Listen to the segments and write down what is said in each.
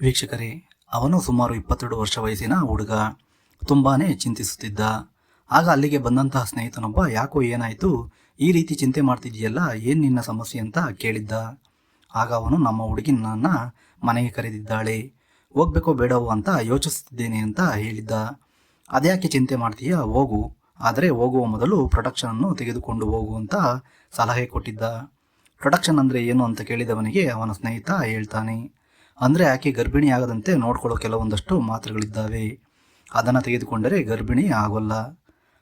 ವೀಕ್ಷಕರೇ, ಅವನು ಸುಮಾರು ಇಪ್ಪತ್ತೆರಡು ವರ್ಷ ವಯಸ್ಸಿನ ಹುಡುಗ. ತುಂಬಾನೇ ಚಿಂತಿಸುತ್ತಿದ್ದ. ಆಗ ಅಲ್ಲಿಗೆ ಬಂದಂತಹ ಸ್ನೇಹಿತನೊಬ್ಬ, ಯಾಕೋ ಏನಾಯಿತು? ಈ ರೀತಿ ಚಿಂತೆ ಮಾಡ್ತಿದೆಯಲ್ಲ ಏನು ನಿನ್ನ ಸಮಸ್ಯೆ ಅಂತ ಕೇಳಿದ್ದ. ಆಗ ಅವನು ನಮ್ಮ ಹುಡುಗಿನನ್ನ ಮನೆಗೆ ಕರೆದಿದ್ದಾಳೆ. ಹೋಗ್ಬೇಕೋ ಬೇಡವೋ ಅಂತ ಯೋಚಿಸುತ್ತಿದ್ದೇನೆ ಅಂತ ಹೇಳಿದ್ದ. ಅದ್ಯಾಕೆ ಚಿಂತೆ ಮಾಡ್ತೀಯ? ಹೋಗು. ಆದರೆ ಹೋಗುವ ಮೊದಲು ಪ್ರೊಡಕ್ಷನ್ ಅನ್ನು ತೆಗೆದುಕೊಂಡು ಹೋಗು ಅಂತ ಸಲಹೆ ಕೊಟ್ಟಿದ್ದ. ಪ್ರೊಡಕ್ಷನ್ ಅಂದರೆ ಏನು ಅಂತ ಕೇಳಿದವನಿಗೆ ಅವನ ಸ್ನೇಹಿತ ಹೇಳ್ತಾನೆ. ಅಂದ್ರೆ ಆಕೆ ಗರ್ಭಿಣಿ ಆಗದಂತೆ ನೋಡ್ಕೊಳ್ಳೋ ಕೆಲವೊಂದಷ್ಟು ಮಾತ್ರೆಗಳಿದ್ದಾವೆ. ಅದನ್ನು ತೆಗೆದುಕೊಂಡರೆ ಗರ್ಭಿಣಿ ಆಗೋಲ್ಲ.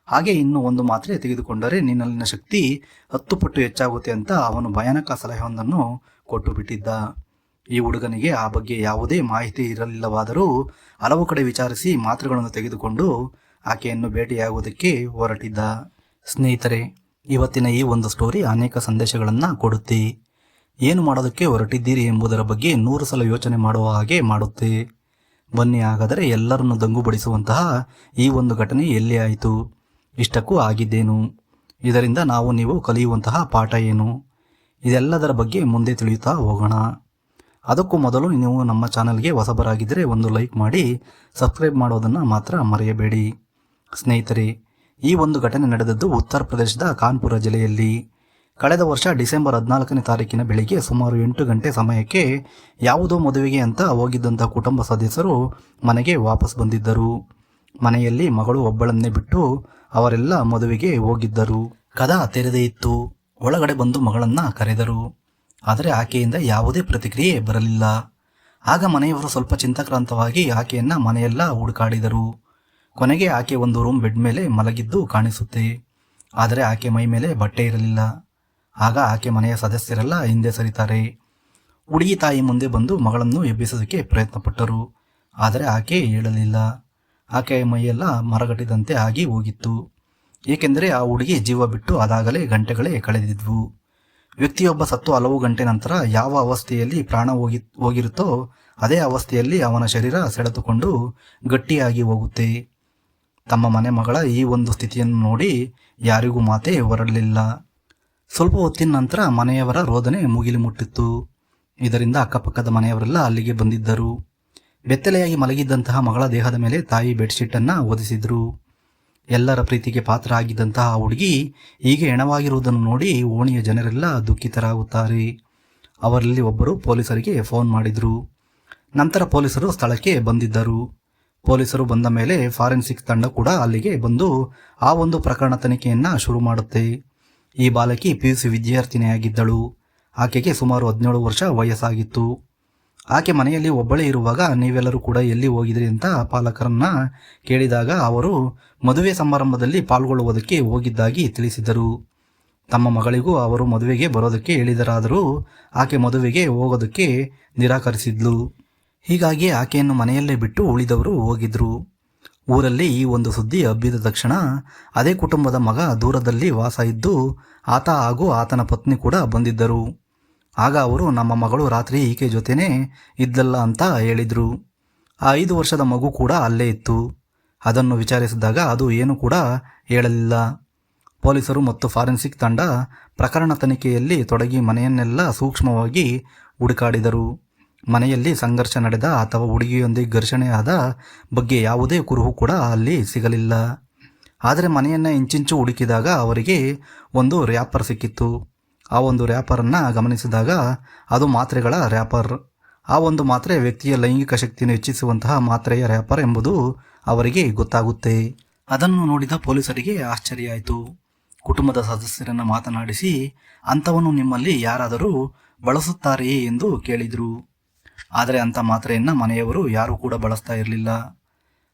ಹಾಗೆ ಇನ್ನೂ ಒಂದು ಮಾತ್ರೆ ತೆಗೆದುಕೊಂಡರೆ ನಿನ್ನಲ್ಲಿನ ಶಕ್ತಿ ಹತ್ತು ಪಟ್ಟು ಹೆಚ್ಚಾಗುತ್ತೆ ಅಂತ ಅವನು ಭಯಾನಕ ಸಲಹೆಯೊಂದನ್ನು ಕೊಟ್ಟು ಬಿಟ್ಟಿದ್ದ. ಈ ಹುಡುಗನಿಗೆ ಆ ಬಗ್ಗೆ ಯಾವುದೇ ಮಾಹಿತಿ ಇರಲಿಲ್ಲವಾದರೂ ಹಲವು ಕಡೆ ವಿಚಾರಿಸಿ ಮಾತ್ರೆಗಳನ್ನು ತೆಗೆದುಕೊಂಡು ಆಕೆಯನ್ನು ಭೇಟಿಯಾಗುವುದಕ್ಕೆ ಹೊರಟಿದ್ದ. ಸ್ನೇಹಿತರೆ, ಇವತ್ತಿನ ಈ ಒಂದು ಸ್ಟೋರಿ ಅನೇಕ ಸಂದೇಶಗಳನ್ನು ಕೊಡುತ್ತೆ. ಏನು ಮಾಡೋದಕ್ಕೆ ಹೊರಟಿದ್ದೀರಿ ಎಂಬುದರ ಬಗ್ಗೆ ನೂರು ಸಲ ಯೋಚನೆ ಮಾಡುವ ಹಾಗೆ ಮಾಡುತ್ತೆ. ಬನ್ನಿ ಹಾಗಾದರೆ ಎಲ್ಲರನ್ನು ದಂಗುಬಡಿಸುವಂತಹ ಈ ಒಂದು ಘಟನೆ ಎಲ್ಲಿ ಆಯಿತು? ಇಷ್ಟಕ್ಕೂ ಆಗಿದ್ದೇನು? ಇದರಿಂದ ನಾವು ನೀವು ಕಲಿಯುವಂತಹ ಪಾಠ ಏನು? ಇದೆಲ್ಲದರ ಬಗ್ಗೆ ಮುಂದೆ ತಿಳಿಯುತ್ತಾ ಹೋಗೋಣ. ಅದಕ್ಕೂ ಮೊದಲು ನೀವು ನಮ್ಮ ಚಾನಲ್ಗೆ ಹೊಸಬರಾಗಿದ್ದರೆ ಒಂದು ಲೈಕ್ ಮಾಡಿ, ಸಬ್ಸ್ಕ್ರೈಬ್ ಮಾಡೋದನ್ನು ಮಾತ್ರ ಮರೆಯಬೇಡಿ. ಸ್ನೇಹಿತರೆ, ಈ ಒಂದು ಘಟನೆ ನಡೆದದ್ದು ಉತ್ತರ ಪ್ರದೇಶದ ಕಾನ್ಪುರ ಜಿಲ್ಲೆಯಲ್ಲಿ. ಕಳೆದ ವರ್ಷ ಡಿಸೆಂಬರ್ ಹದಿನಾಲ್ಕನೇ ತಾರೀಕಿನ ಬೆಳಿಗ್ಗೆ ಸುಮಾರು ಎಂಟು ಗಂಟೆ ಸಮಯಕ್ಕೆ ಯಾವುದೋ ಮದುವೆಗೆ ಅಂತ ಹೋಗಿದ್ದಂಥ ಕುಟುಂಬ ಸದಸ್ಯರು ಮನೆಗೆ ವಾಪಸ್ ಬಂದಿದ್ದರು. ಮನೆಯಲ್ಲಿ ಮಗಳು ಒಬ್ಬಳನ್ನೇ ಬಿಟ್ಟು ಅವರೆಲ್ಲ ಮದುವೆಗೆ ಹೋಗಿದ್ದರು. ಕದ ತೆರೆದೇ ಇತ್ತು. ಒಳಗಡೆ ಬಂದು ಮಗಳನ್ನ ಕರೆದರು. ಆದರೆ ಆಕೆಯಿಂದ ಯಾವುದೇ ಪ್ರತಿಕ್ರಿಯೆ ಬರಲಿಲ್ಲ. ಆಗ ಮನೆಯವರು ಸ್ವಲ್ಪ ಚಿಂತಾಕ್ರಾಂತವಾಗಿ ಆಕೆಯನ್ನು ಮನೆಯೆಲ್ಲ ಹುಡುಕಾಡಿದರು. ಕೊನೆಗೆ ಆಕೆ ಒಂದು ರೂಮ್ ಬೆಡ್ ಮೇಲೆ ಮಲಗಿದ್ದು ಕಾಣಿಸುತ್ತೆ. ಆದರೆ ಆಕೆ ಮೈ ಮೇಲೆ ಬಟ್ಟೆ ಇರಲಿಲ್ಲ. ಆಗ ಆಕೆ ಮನೆಯ ಸದಸ್ಯರೆಲ್ಲ ಹಿಂದೆ ಸರಿತಾರೆ. ಹುಡುಗಿ ತಾಯಿ ಮುಂದೆ ಬಂದು ಮಗಳನ್ನು ಎಬ್ಬಿಸೋದಕ್ಕೆ ಪ್ರಯತ್ನಪಟ್ಟರು. ಆದರೆ ಆಕೆ ಹೇಳಲಿಲ್ಲ. ಆಕೆಯ ಮೈಯೆಲ್ಲ ಮರಗಟ್ಟಿದಂತೆ ಆಗಿ ಹೋಗಿತ್ತು. ಏಕೆಂದರೆ ಆ ಹುಡುಗಿ ಜೀವ ಬಿಟ್ಟು ಅದಾಗಲೇ ಗಂಟೆಗಳೇ ಕಳೆದಿದ್ವು. ವ್ಯಕ್ತಿಯೊಬ್ಬ ಸತ್ತು ಹಲವು ಗಂಟೆ ನಂತರ ಯಾವ ಅವಸ್ಥೆಯಲ್ಲಿ ಪ್ರಾಣ ಹೋಗಿ ಹೋಗಿರುತ್ತೋ ಅದೇ ಅವಸ್ಥೆಯಲ್ಲಿ ಅವನ ಶರೀರ ಸೆಳೆದುಕೊಂಡು ಗಟ್ಟಿಯಾಗಿ ಹೋಗುತ್ತೆ. ತಮ್ಮ ಮನೆ ಮಗಳ ಈ ಒಂದು ಸ್ಥಿತಿಯನ್ನು ನೋಡಿ ಯಾರಿಗೂ ಮಾತೇ ಹೊರಡಲಿಲ್ಲ. ಸ್ವಲ್ಪ ಹೊತ್ತಿನ ನಂತರ ಮನೆಯವರ ರೋದನೆ ಮುಗಿಲು ಮುಟ್ಟಿತ್ತು. ಇದರಿಂದ ಅಕ್ಕಪಕ್ಕದ ಮನೆಯವರೆಲ್ಲ ಅಲ್ಲಿಗೆ ಬಂದಿದ್ದರು. ಬೆತ್ತಲೆಯಾಗಿ ಮಲಗಿದ್ದಂತಹ ಮಗಳ ದೇಹದ ಮೇಲೆ ತಾಯಿ ಬೆಡ್ಶೀಟನ್ನು ಓದಿಸಿದ್ರು. ಎಲ್ಲರ ಪ್ರೀತಿಗೆ ಪಾತ್ರ ಆಗಿದ್ದಂತಹ ಹುಡುಗಿ ಹೀಗೆ ಹೆಣವಾಗಿರುವುದನ್ನು ನೋಡಿ ಓಣಿಯ ಜನರೆಲ್ಲ ದುಃಖಿತರಾಗುತ್ತಾರೆ. ಅವರಲ್ಲಿ ಒಬ್ಬರು ಪೊಲೀಸರಿಗೆ ಫೋನ್ ಮಾಡಿದ್ರು. ನಂತರ ಪೊಲೀಸರು ಸ್ಥಳಕ್ಕೆ ಬಂದಿದ್ದರು. ಪೊಲೀಸರು ಬಂದ ಮೇಲೆ ಫಾರೆನ್ಸಿಕ್ ತಂಡ ಕೂಡ ಅಲ್ಲಿಗೆ ಬಂದು ಆ ಒಂದು ಪ್ರಕರಣ ತನಿಖೆಯನ್ನು ಶುರು ಮಾಡುತ್ತೆ. ಈ ಬಾಲಕಿ ಪಿ ಯು ಸಿ ವಿದ್ಯಾರ್ಥಿನಿಯಾಗಿದ್ದಳು. ಆಕೆಗೆ ಸುಮಾರು ಹದಿನೇಳು ವರ್ಷ ವಯಸ್ಸಾಗಿತ್ತು. ಆಕೆ ಮನೆಯಲ್ಲಿ ಒಬ್ಬಳೇ ಇರುವಾಗ ನೀವೆಲ್ಲರೂ ಕೂಡ ಎಲ್ಲಿ ಹೋಗಿದ್ರಿ ಅಂತ ಪಾಲಕರನ್ನ ಕೇಳಿದಾಗ ಅವರು ಮದುವೆ ಸಮಾರಂಭದಲ್ಲಿ ಪಾಲ್ಗೊಳ್ಳುವುದಕ್ಕೆ ಹೋಗಿದ್ದಾಗಿ ತಿಳಿಸಿದರು. ತಮ್ಮ ಮಗಳಿಗೂ ಅವರು ಮದುವೆಗೆ ಬರೋದಕ್ಕೆ ಹೇಳಿದರಾದರೂ ಆಕೆ ಮದುವೆಗೆ ಹೋಗೋದಕ್ಕೆ ನಿರಾಕರಿಸಿದ್ಲು. ಹೀಗಾಗಿ ಆಕೆಯನ್ನು ಮನೆಯಲ್ಲೇ ಬಿಟ್ಟು ಉಳಿದವರು ಹೋಗಿದ್ರು. ಊರಲ್ಲಿ ಈ ಒಂದು ಸುದ್ದಿ ಹಬ್ಬಿದ ತಕ್ಷಣ ಅದೇ ಕುಟುಂಬದ ಮಗ ದೂರದಲ್ಲಿ ವಾಸ ಇದ್ದು ಆತ ಹಾಗೂ ಆತನ ಪತ್ನಿ ಕೂಡ ಬಂದಿದ್ದರು. ಆಗ ಅವರು, ನಮ್ಮ ಮಗಳು ರಾತ್ರಿ ಈಕೆ ಜೊತೆನೇ ಇದ್ದಲ್ಲ ಅಂತ ಹೇಳಿದರು. ಆ ಐದು ವರ್ಷದ ಮಗು ಕೂಡ ಅಲ್ಲೇ ಇತ್ತು. ಅದನ್ನು ವಿಚಾರಿಸಿದಾಗ ಅದು ಏನು ಕೂಡ ಹೇಳಲಿಲ್ಲ. ಪೊಲೀಸರು ಮತ್ತು ಫಾರೆನ್ಸಿಕ್ ತಂಡ ಪ್ರಕರಣ ತನಿಖೆಯಲ್ಲಿ ತೊಡಗಿ ಮನೆಯನ್ನೆಲ್ಲ ಸೂಕ್ಷ್ಮವಾಗಿ ಹುಡುಕಾಡಿದರು. ಮನೆಯಲ್ಲಿ ಸಂಘರ್ಷ ನಡೆದ ಅಥವಾ ಹುಡುಗಿಯೊಂದಿಗೆ ಘರ್ಷಣೆಯಾದ ಬಗ್ಗೆ ಯಾವುದೇ ಕುರುಹು ಕೂಡ ಅಲ್ಲಿ ಸಿಗಲಿಲ್ಲ. ಆದರೆ ಮನೆಯನ್ನು ಇಂಚಿಂಚು ಹುಡುಕಿದಾಗ ಅವರಿಗೆ ಒಂದು ರ್ಯಾಪರ್ ಸಿಕ್ಕಿತ್ತು. ಆ ಒಂದು ರ್ಯಾಪರನ್ನು ಗಮನಿಸಿದಾಗ ಅದು ಮಾತ್ರೆಗಳ ರ್ಯಾಪರ್ ಆ ಒಂದು ಮಾತ್ರೆ ವ್ಯಕ್ತಿಯ ಲೈಂಗಿಕ ಶಕ್ತಿಯನ್ನು ಹೆಚ್ಚಿಸುವಂತಹ ಮಾತ್ರೆಯ ರ್ಯಾಪರ್ ಎಂಬುದು ಅವರಿಗೆ ಗೊತ್ತಾಗುತ್ತೆ. ಅದನ್ನು ನೋಡಿದ ಪೊಲೀಸರಿಗೆ ಆಶ್ಚರ್ಯ ಆಯಿತು. ಕುಟುಂಬದ ಸದಸ್ಯರನ್ನು ಮಾತನಾಡಿಸಿ ಅಂಥವನ್ನು ನಿಮ್ಮಲ್ಲಿ ಯಾರಾದರೂ ಬಳಸುತ್ತಾರೆಯೇ? ಎಂದು ಕೇಳಿದರು. ಆದರೆ ಅಂಥ ಮಾತ್ರೆಯನ್ನು ಮನೆಯವರು ಯಾರೂ ಕೂಡ ಬಳಸ್ತಾ ಇರಲಿಲ್ಲ.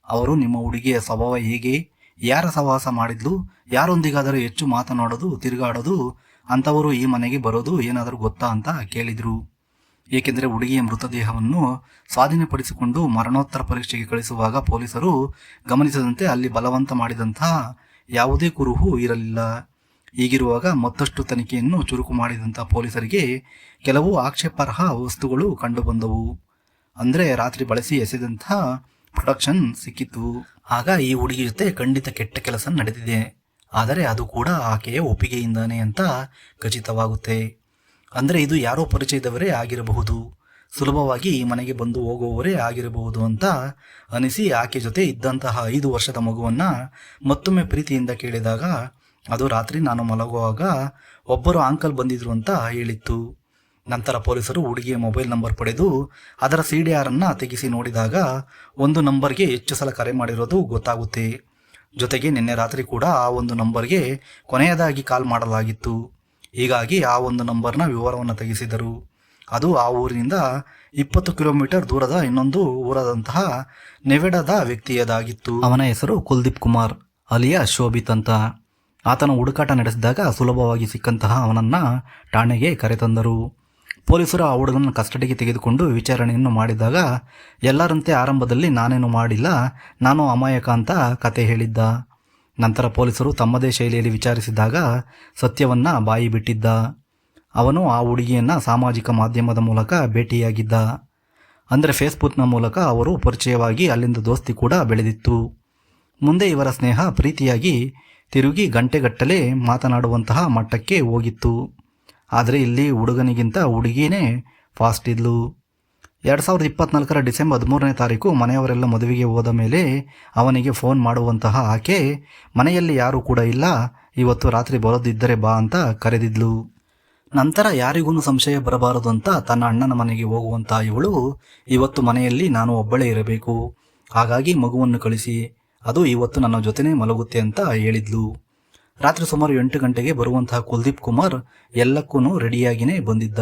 ಅವರು ನಿಮ್ಮ ಹುಡುಗಿಯ ಸ್ವಭಾವ ಹೇಗೆ? ಯಾರ ಸಹವಾಸ ಮಾಡಿದ್ಲು? ಯಾರೊಂದಿಗಾದರೂ ಹೆಚ್ಚು ಮಾತನಾಡೋದು, ತಿರುಗಾಡೋದು, ಅಂಥವರು ಈ ಮನೆಗೆ ಬರೋದು ಏನಾದರೂ ಗೊತ್ತಾ ಅಂತ ಕೇಳಿದರು. ಏಕೆಂದರೆ ಹುಡುಗಿಯ ಮೃತದೇಹವನ್ನು ಸ್ವಾಧೀನಪಡಿಸಿಕೊಂಡು ಮರಣೋತ್ತರ ಪರೀಕ್ಷೆಗೆ ಕಳಿಸುವಾಗ ಪೊಲೀಸರು ಗಮನಿಸದಂತೆ ಅಲ್ಲಿ ಬಲವಂತ ಮಾಡಿದಂತಹ ಯಾವುದೇ ಕುರುಹು ಇರಲಿಲ್ಲ. ಹೀಗಿರುವಾಗ ಮತ್ತಷ್ಟು ತನಿಖೆಯನ್ನು ಚುರುಕು ಮಾಡಿದಂಥ ಪೊಲೀಸರಿಗೆ ಕೆಲವು ಆಕ್ಷೇಪಾರ್ಹ ವಸ್ತುಗಳು ಕಂಡುಬಂದವು. ಅಂದರೆ ರಾತ್ರಿ ಬಳಸಿ ಎಸೆದಂಥ ಪ್ರೊಡಕ್ಷನ್ ಸಿಕ್ಕಿತು ಆಗ ಈ ಹುಡುಗಿ ಜೊತೆ ಖಂಡಿತ ಕೆಟ್ಟ ಕೆಲಸ ನಡೆದಿದೆ. ಆದರೆ ಅದು ಕೂಡ ಆಕೆಯ ಒಪ್ಪಿಗೆಯಿಂದಾನೆ ಅಂತ ಖಚಿತವಾಗುತ್ತೆ. ಅಂದರೆ ಇದು ಯಾರೋ ಪರಿಚಯದವರೇ ಆಗಿರಬಹುದು. ಸುಲಭವಾಗಿ ಈ ಮನೆಗೆ ಬಂದು ಹೋಗುವವರೇ ಆಗಿರಬಹುದು ಅಂತ ಅನಿಸಿ ಆಕೆ ಜೊತೆ ಇದ್ದಂತಹ ಐದು ವರ್ಷದ ಮಗುವನ್ನು ಮತ್ತೊಮ್ಮೆ ಪ್ರೀತಿಯಿಂದ ಕೇಳಿದಾಗ ಅದು ರಾತ್ರಿ ನಾನು ಮಲಗುವಾಗ ಒಬ್ಬರು ಅಂಕಲ್ ಬಂದಿದ್ರು ಅಂತ ಹೇಳಿತ್ತು. ನಂತರ ಪೊಲೀಸರು ಹುಡುಗಿಯ ಮೊಬೈಲ್ ನಂಬರ್ ಪಡೆದು ಅದರ ಸಿ ಡಿ ಆರನ್ನು ತೆಗೆಸಿ ನೋಡಿದಾಗ ಒಂದು ನಂಬರ್ಗೆ ಹೆಚ್ಚು ಸಲ ಕರೆ ಮಾಡಿರೋದು ಗೊತ್ತಾಗುತ್ತೆ. ಜೊತೆಗೆ ನಿನ್ನೆ ರಾತ್ರಿ ಕೂಡ ಆ ಒಂದು ನಂಬರ್ಗೆ ಕೊನೆಯದಾಗಿ ಕಾಲ್ ಮಾಡಲಾಗಿತ್ತು. ಹೀಗಾಗಿ ಆ ಒಂದು ನಂಬರ್ನ ವಿವರವನ್ನು ತೆಗೆಸಿದರು. ಅದು ಆ ಊರಿನಿಂದ ಇಪ್ಪತ್ತು ಕಿಲೋಮೀಟರ್ ದೂರದ ಇನ್ನೊಂದು ಊರಾದಂತಹ ನೆವೆಡದ ವ್ಯಕ್ತಿಯದಾಗಿತ್ತು. ಅವನ ಹೆಸರು ಕುಲ್ದೀಪ್ ಕುಮಾರ್, ಅಲಿಯ ಶೋಭಿತ್ ಅಂತ. ಆತನ ಹುಡುಕಾಟ ನಡೆಸಿದಾಗ ಸುಲಭವಾಗಿ ಸಿಕ್ಕಂತಹ ಅವನನ್ನ ಠಾಣೆಗೆ ಕರೆತಂದರು. ಪೊಲೀಸರು ಆ ಹುಡುಗನ ಕಸ್ಟಡಿಗೆ ತೆಗೆದುಕೊಂಡು ವಿಚಾರಣೆಯನ್ನು ಮಾಡಿದಾಗ, ಎಲ್ಲರಂತೆ ಆರಂಭದಲ್ಲಿ ನಾನೇನು ಮಾಡಿಲ್ಲ, ನಾನು ಅಮಾಯಕ ಅಂತ ಕತೆ ಹೇಳಿದ್ದ. ನಂತರ ಪೊಲೀಸರು ತಮ್ಮದೇ ಶೈಲಿಯಲ್ಲಿ ವಿಚಾರಿಸಿದಾಗ ಸತ್ಯವನ್ನ ಬಾಯಿ ಬಿಟ್ಟಿದ್ದ. ಅವನು ಆ ಹುಡುಗಿಯನ್ನ ಸಾಮಾಜಿಕ ಮಾಧ್ಯಮದ ಮೂಲಕ ಭೇಟಿಯಾಗಿದ್ದ. ಅಂದರೆ ಫೇಸ್ಬುಕ್ನ ಮೂಲಕ ಅವರು ಪರಿಚಯವಾಗಿ ಅಲ್ಲಿಂದ ದೋಸ್ತಿ ಕೂಡ ಬೆಳೆದಿತ್ತು. ಮುಂದೆ ಇವರ ಸ್ನೇಹ ಪ್ರೀತಿಯಾಗಿ ತಿರುಗಿ ಗಂಟೆಗಟ್ಟಲೆ ಮಾತನಾಡುವಂತಹ ಮಟ್ಟಕ್ಕೆ ಹೋಗಿತ್ತು. ಆದರೆ ಇಲ್ಲಿ ಹುಡುಗನಿಗಿಂತ ಹುಡುಗಿನೇ ಫಾಸ್ಟ್ ಇದ್ಲು. ಎರಡು ಸಾವಿರದ ಇಪ್ಪತ್ನಾಲ್ಕರ ಡಿಸೆಂಬರ್ ಹದಿಮೂರನೇ ತಾರೀಕು ಮನೆಯವರೆಲ್ಲ ಮದುವೆಗೆ ಹೋದ ಮೇಲೆ ಅವನಿಗೆ ಫೋನ್ ಮಾಡುವಂತಹ ಆಕೆ, ಮನೆಯಲ್ಲಿ ಯಾರೂ ಕೂಡ ಇಲ್ಲ, ಇವತ್ತು ರಾತ್ರಿ ಬರೋದಿದ್ದರೆ ಬಾ ಅಂತ ಕರೆದಿದ್ಲು. ನಂತರ ಯಾರಿಗೂ ಸಂಶಯ ಬರಬಾರದು ಅಂತ ತನ್ನ ಅಣ್ಣನ ಮನೆಗೆ ಹೋಗುವಂತಹ ಇವಳು, ಇವತ್ತು ಮನೆಯಲ್ಲಿ ನಾನು ಒಬ್ಬಳೇ ಇರಬೇಕು. ಹಾಗಾಗಿ ಮಗುವನ್ನು ಕಳಿಸಿ. ಅದು ಇವತ್ತು ನನ್ನ ಜೊತೆನೇ ಮಲಗುತ್ತೆ ಅಂತ ಹೇಳಿದ್ಲು. ರಾತ್ರಿ ಸುಮಾರು ಎಂಟು ಗಂಟೆಗೆ ಬರುವಂತಹ ಕುಲ್ದೀಪ್ ಕುಮಾರ್ ಎಲ್ಲಕ್ಕೂ ರೆಡಿಯಾಗಿನೇ ಬಂದಿದ್ದ.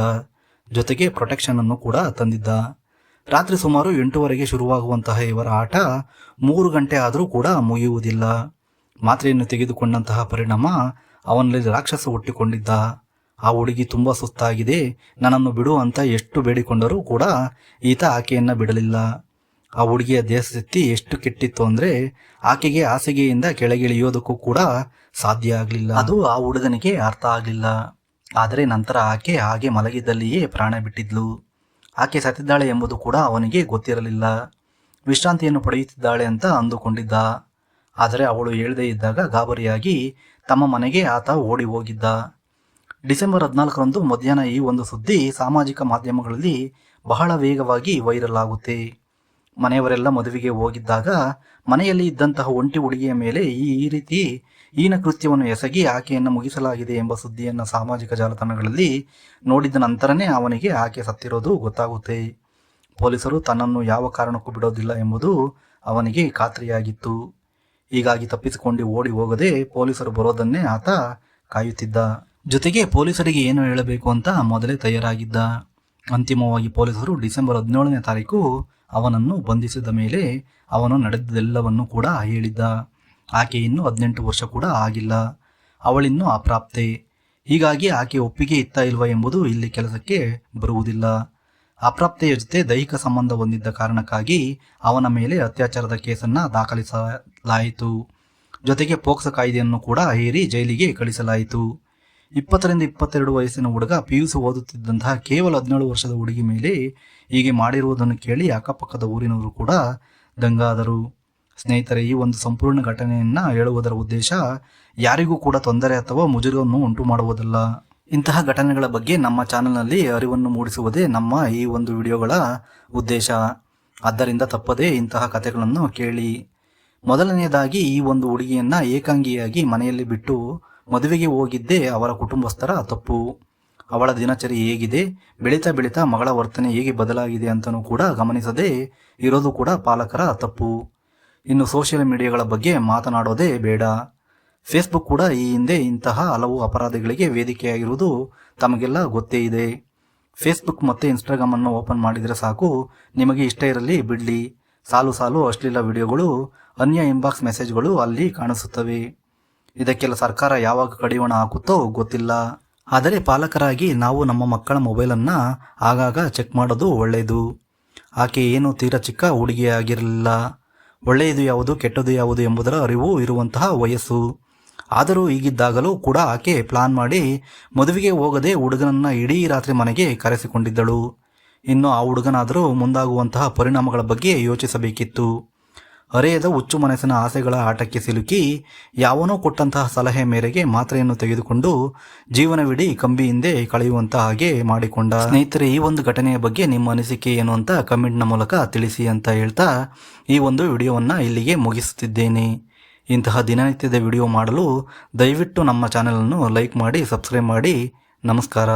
ಜೊತೆಗೆ ಪ್ರೊಟೆಕ್ಷನ್ ಅನ್ನು ಕೂಡ ತಂದಿದ್ದ. ರಾತ್ರಿ ಸುಮಾರು ಎಂಟುವರೆಗೆ ಶುರುವಾಗುವಂತಹ ಇವರ ಆಟ ಮೂರು ಗಂಟೆ ಆದರೂ ಕೂಡ ಮುಗಿಯುವುದಿಲ್ಲ. ಮಾತ್ರೆಯನ್ನು ತೆಗೆದುಕೊಂಡಂತಹ ಪರಿಣಾಮ ಅವನಲ್ಲಿ ರಾಕ್ಷಸ ಹುಟ್ಟಿಕೊಂಡಿದ್ದ. ಆ ಹುಡುಗಿ ತುಂಬ ಸುಸ್ತಾಗಿದೆ, ನನ್ನನ್ನು ಬಿಡು ಅಂತ ಎಷ್ಟು ಬೇಡಿಕೊಂಡರೂ ಕೂಡ ಈತ ಆಕೆಯನ್ನು ಬಿಡಲಿಲ್ಲ. ಆ ಹುಡುಗಿಯ ದೇಹಸ್ಥಿತಿ ಎಷ್ಟು ಕೆಟ್ಟಿತ್ತು ಅಂದ್ರೆ ಆಕೆಗೆ ಹಾಸಿಗೆಯಿಂದ ಕೆಳಗಿಳಿಯೋದಕ್ಕೂ ಕೂಡ ಸಾಧ್ಯ ಆಗಲಿಲ್ಲ. ಅದು ಆ ಹುಡುಗನಿಗೆ ಅರ್ಥ ಆಗಲಿಲ್ಲ. ಆದರೆ ನಂತರ ಆಕೆ ಹಾಗೆ ಮಲಗಿದ್ದಲ್ಲಿಯೇ ಪ್ರಾಣ ಬಿಟ್ಟಿದ್ಲು. ಆಕೆ ಸತ್ತಿದ್ದಾಳೆ ಎಂಬುದು ಕೂಡ ಅವನಿಗೆ ಗೊತ್ತಿರಲಿಲ್ಲ. ವಿಶ್ರಾಂತಿಯನ್ನು ಪಡೆಯುತ್ತಿದ್ದಾಳೆ ಅಂತ ಅಂದುಕೊಂಡಿದ್ದ. ಆದರೆ ಅವಳು ಹೇಳದೇ ಇದ್ದಾಗ ಗಾಬರಿಯಾಗಿ ತಮ್ಮ ಮನೆಗೆ ಆತ ಓಡಿ ಹೋಗಿದ್ದ. ಡಿಸೆಂಬರ್ ಹದಿನಾಲ್ಕರಂದು ಮಧ್ಯಾಹ್ನ ಈ ಒಂದು ಸುದ್ದಿ ಸಾಮಾಜಿಕ ಮಾಧ್ಯಮಗಳಲ್ಲಿ ಬಹಳ ವೇಗವಾಗಿ ವೈರಲ್ ಆಗುತ್ತೆ. ಮನೆಯವರೆಲ್ಲ ಮದುವೆಗೆ ಹೋಗಿದ್ದಾಗ ಮನೆಯಲ್ಲಿ ಇದ್ದಂತಹ ಒಂಟಿ ಹುಡುಗಿಯ ಮೇಲೆ ಈ ರೀತಿ ಈನ ಕೃತ್ಯವನ್ನು ಎಸಗಿ ಆಕೆಯನ್ನು ಮುಗಿಸಲಾಗಿದೆ ಎಂಬ ಸುದ್ದಿಯನ್ನು ಸಾಮಾಜಿಕ ಜಾಲತಾಣಗಳಲ್ಲಿ ನೋಡಿದ ನಂತರನೇ ಅವನಿಗೆ ಆಕೆ ಸತ್ತಿರೋದು ಗೊತ್ತಾಗುತ್ತೆ. ಪೊಲೀಸರು ತನ್ನನ್ನು ಯಾವ ಕಾರಣಕ್ಕೂ ಬಿಡೋದಿಲ್ಲ ಎಂಬುದು ಅವನಿಗೆ ಖಾತ್ರಿಯಾಗಿತ್ತು. ಹೀಗಾಗಿ ತಪ್ಪಿಸಿಕೊಂಡು ಓಡಿ ಹೋಗದೆ ಪೊಲೀಸರು ಬರೋದನ್ನೇ ಆತ ಕಾಯುತ್ತಿದ್ದ. ಜೊತೆಗೆ ಪೊಲೀಸರಿಗೆ ಏನು ಹೇಳಬೇಕು ಅಂತ ಮೊದಲೇ ತಯಾರಾಗಿದ್ದ. ಅಂತಿಮವಾಗಿ ಪೊಲೀಸರು ಡಿಸೆಂಬರ್ ಹದಿನೇಳನೇ ತಾರೀಕು ಅವನನ್ನು ಬಂಧಿಸಿದ ಮೇಲೆ ಅವನು ನಡೆದದೆಲ್ಲವನ್ನು ಕೂಡ ಹೇಳಿದ್ದ. ಆಕೆ ಇನ್ನೂ ಹದಿನೆಂಟು ವರ್ಷ ಕೂಡ ಆಗಿಲ್ಲ. ಅವಳಿನ್ನೂ ಅಪ್ರಾಪ್ತೆ ಹೀಗಾಗಿ ಆಕೆ ಒಪ್ಪಿಗೆ ಇತ್ತ ಇಲ್ವಾ ಎಂಬುದು ಇಲ್ಲಿ ಕೆಲಸಕ್ಕೆ ಬರುವುದಿಲ್ಲ. ಅಪ್ರಾಪ್ತೆಯ ಜೊತೆ ದೈಹಿಕ ಸಂಬಂಧ ಹೊಂದಿದ್ದ ಕಾರಣಕ್ಕಾಗಿ ಅವನ ಮೇಲೆ ಅತ್ಯಾಚಾರದ ಕೇಸನ್ನ ದಾಖಲಿಸಲಾಯಿತು. ಜೊತೆಗೆ ಪೋಕ್ಸೋ ಕಾಯ್ದೆಯನ್ನು ಕೂಡ ಹೇರಿ ಜೈಲಿಗೆ ಕಳಿಸಲಾಯಿತು. ಇಪ್ಪತ್ತರಿಂದ ಇಪ್ಪತ್ತೆರಡು ವಯಸ್ಸಿನ ಹುಡುಗ ಪಿ ಯು ಸಿ ಓದುತ್ತಿದ್ದಂತಹ ಕೇವಲ ಹದಿನೇಳು ವರ್ಷದ ಹುಡುಗಿ ಮೇಲೆ ಹೀಗೆ ಮಾಡಿರುವುದನ್ನು ಕೇಳಿ ಅಕ್ಕಪಕ್ಕದ ಊರಿನವರು ಕೂಡ ದಂಗಾದರು. ಸ್ನೇಹಿತರೆ, ಈ ಒಂದು ಸಂಪೂರ್ಣ ಘಟನೆಯನ್ನ ಹೇಳುವುದರ ಉದ್ದೇಶ ಯಾರಿಗೂ ಕೂಡ ತೊಂದರೆ ಅಥವಾ ಮುಜುಗವನ್ನು ಉಂಟು ಮಾಡುವುದಲ್ಲ. ಇಂತಹ ಘಟನೆಗಳ ಬಗ್ಗೆ ನಮ್ಮ ಚಾನಲ್ನಲ್ಲಿ ಅರಿವನ್ನು ಮೂಡಿಸುವುದೇ ನಮ್ಮ ಈ ಒಂದು ವಿಡಿಯೋಗಳ ಉದ್ದೇಶ. ಆದ್ದರಿಂದ ತಪ್ಪದೇ ಇಂತಹ ಕಥೆಗಳನ್ನು ಕೇಳಿ. ಮೊದಲನೆಯದಾಗಿ ಈ ಒಂದು ಹುಡುಗಿಯನ್ನು ಏಕಾಂಗಿಯಾಗಿ ಮನೆಯಲ್ಲಿ ಬಿಟ್ಟು ಮದುವೆಗೆ ಹೋಗಿದ್ದೇ ಅವರ ಕುಟುಂಬಸ್ಥರ ತಪ್ಪು. ಅವಳ ದಿನಚರಿ ಹೇಗಿದೆ, ಬೆಳೀತಾ ಬೆಳೀತಾ ಮಗಳ ವರ್ತನೆ ಹೇಗೆ ಬದಲಾಗಿದೆ ಅಂತಲೂ ಕೂಡ ಗಮನಿಸದೆ ಇರೋದು ಕೂಡ ಪಾಲಕರ ತಪ್ಪು. ಇನ್ನು ಸೋಷಿಯಲ್ ಮೀಡಿಯಾಗಳ ಬಗ್ಗೆ ಮಾತನಾಡೋದೇ ಬೇಡ. ಫೇಸ್ಬುಕ್ ಕೂಡ ಈ ಹಿಂದೆ ಇಂತಹ ಹಲವು ಅಪರಾಧಗಳಿಗೆ ವೇದಿಕೆಯಾಗಿರುವುದು ತಮಗೆಲ್ಲ ಗೊತ್ತೇ ಇದೆ. ಫೇಸ್ಬುಕ್ ಮತ್ತು ಇನ್ಸ್ಟಾಗ್ರಾಮ್ ಅನ್ನು ಓಪನ್ ಮಾಡಿದರೆ ಸಾಕು, ನಿಮಗೆ ಇಷ್ಟ ಇರಲಿ ಬಿಡಲಿ. ಸಾಲು ಸಾಲು ಅಶ್ಲೀಲ ವಿಡಿಯೋಗಳು, ಅನ್ಯ ಇನ್ಬಾಕ್ಸ್ ಮೆಸೇಜ್ಗಳು ಅಲ್ಲಿ ಕಾಣಿಸುತ್ತವೆ. ಇದಕ್ಕೆಲ್ಲ ಸರ್ಕಾರ ಯಾವಾಗ ಕಡಿವಾಣ ಹಾಕುತ್ತೋ ಗೊತ್ತಿಲ್ಲ. ಆದರೆ ಪಾಲಕರಾಗಿ ನಾವು ನಮ್ಮ ಮಕ್ಕಳ ಮೊಬೈಲನ್ನು ಆಗಾಗ ಚೆಕ್ ಮಾಡೋದು ಒಳ್ಳೆಯದು ಆಕೆ ಏನು ತೀರ ಚಿಕ್ಕ ಹುಡುಗಿಯಾಗಿರಲಿಲ್ಲ ಒಳ್ಳೆಯದು ಯಾವುದು, ಕೆಟ್ಟದು ಯಾವುದು ಎಂಬುದರ ಅರಿವು ಇರುವಂತಹ ವಯಸ್ಸು. ಆದರೂ ಈಗಿದ್ದಾಗಲೂ ಕೂಡ ಆಕೆ ಪ್ಲಾನ್ ಮಾಡಿ ಮದುವೆಗೆ ಹೋಗದೆ ಹುಡುಗನನ್ನ ಇಡೀ ರಾತ್ರಿ ಮನೆಗೆ ಕರೆಸಿಕೊಂಡಿದ್ದಳು. ಇನ್ನು ಆ ಹುಡುಗನಾದರೂ ಮುಂದಾಗುವಂತಹ ಪರಿಣಾಮಗಳ ಬಗ್ಗೆ ಯೋಚಿಸಬೇಕಿತ್ತು. ಅರೆಯದ ಹುಚ್ಚು ಮನಸ್ಸಿನ ಆಸೆಗಳ ಆಟಕ್ಕೆ ಸಿಲುಕಿ ಯಾವನೋ ಕೊಟ್ಟಂತಹ ಸಲಹೆ ಮೇರೆಗೆ ಮಾತ್ರೆಯನ್ನು ತೆಗೆದುಕೊಂಡು ಜೀವನವಿಡೀ ಕಂಬಿ ಹಿಂದೆ ಕಳೆಯುವಂತ ಹಾಗೆ ಮಾಡಿಕೊಂಡ. ಸ್ನೇಹಿತರೆ, ಈ ಒಂದು ಘಟನೆಯ ಬಗ್ಗೆ ನಿಮ್ಮ ಅನಿಸಿಕೆ ಏನು ಅಂತ ಕಮೆಂಟ್ನ ಮೂಲಕ ತಿಳಿಸಿ ಅಂತ ಹೇಳ್ತಾ ಈ ಒಂದು ವಿಡಿಯೋವನ್ನು ಇಲ್ಲಿಗೆ ಮುಗಿಸುತ್ತಿದ್ದೇನೆ. ಇಂತಹ ದಿನನಿತ್ಯದ ವಿಡಿಯೋ ಮಾಡಲು ದಯವಿಟ್ಟು ನಮ್ಮ ಚಾನಲನ್ನು ಲೈಕ್ ಮಾಡಿ, ಸಬ್ಸ್ಕ್ರೈಬ್ ಮಾಡಿ. ನಮಸ್ಕಾರ.